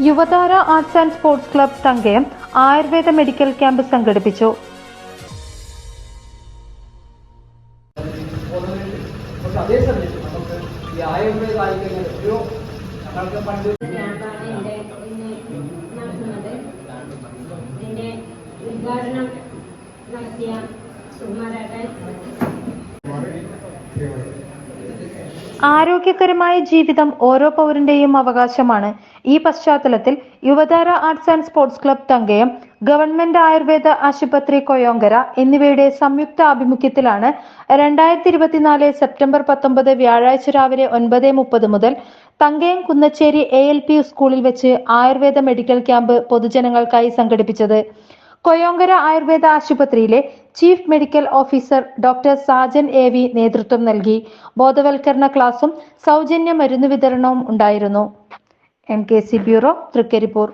Yuvathara arts and sports club Thankayam Ayurveda medical camp സംഘടിപ്പിച്ചു. ഉദ്ഘാടനം നടത്തിയ സുകുമാരേട്ടൻ ആരോഗ്യകരമായ ജീവിതം ഓരോ പൗരന്റെയും അവകാശമാണ്. ഈ പശ്ചാത്തലത്തിൽ Yuvathara arts and sports club Thankayam government Ayurveda ആശുപത്രി കൊയോങ്കര എന്നിവയുടെ സംയുക്ത ആഭിമുഖ്യത്തിലാണ് രണ്ടായിരത്തി ഇരുപത്തിനാല് സെപ്റ്റംബർ പത്തൊമ്പത് വ്യാഴാഴ്ച രാവിലെ ഒൻപത് മുപ്പത് മുതൽ Thankayam Kunnacheri A L P സ്കൂളിൽ വെച്ച് ആയുർവേദ മെഡിക്കൽ ക്യാമ്പ് പൊതുജനങ്ങൾക്കായി സംഘടിപ്പിച്ചത്. കൊയോങ്കര ആയുർവേദ ആശുപത്രിയിലെ chief medical officer doctor Sajan A V നേതൃത്വം നൽകി. ബോധവൽക്കരണ ക്ലാസും സൗജന്യ മരുന്ന് വിതരണവും ഉണ്ടായിരുന്നു. M K C bureau Trikaripur.